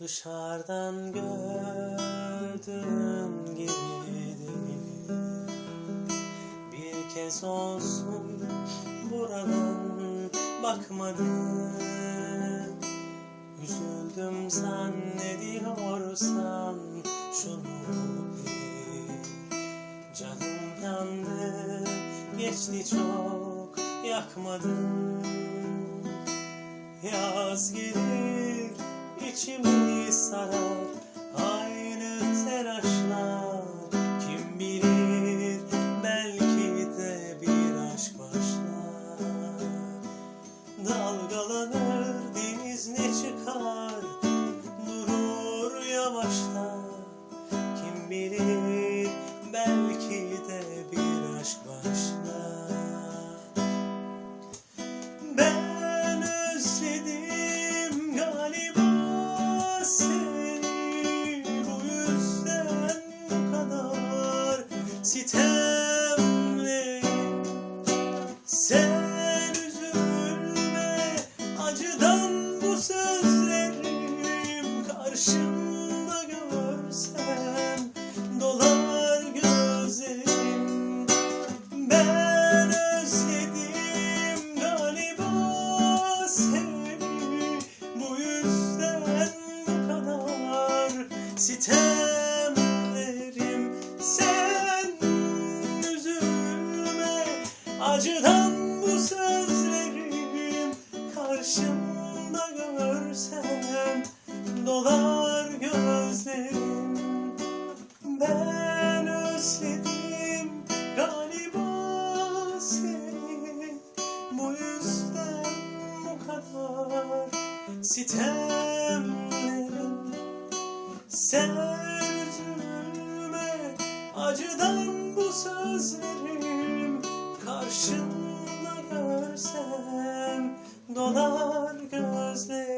Dışarıdan gördüğüm gibi değil Bir kez olsun buradan bakmadım. Üzüldüm zannediyorsan şunu Canım yandı geçti çok yakmadım. Yaz gelir içimi Dalgalanır deniz ne çıkar? Durur yavaşlar acıdan bu sözlerim Karşımda görsem dolar gözlerim. Ben özledim galiba seni. Bu yüzden bu kadar sitemlerim. Sen üzülme acıdan bu sözlerim Karşımda görsem dolar gözlerim.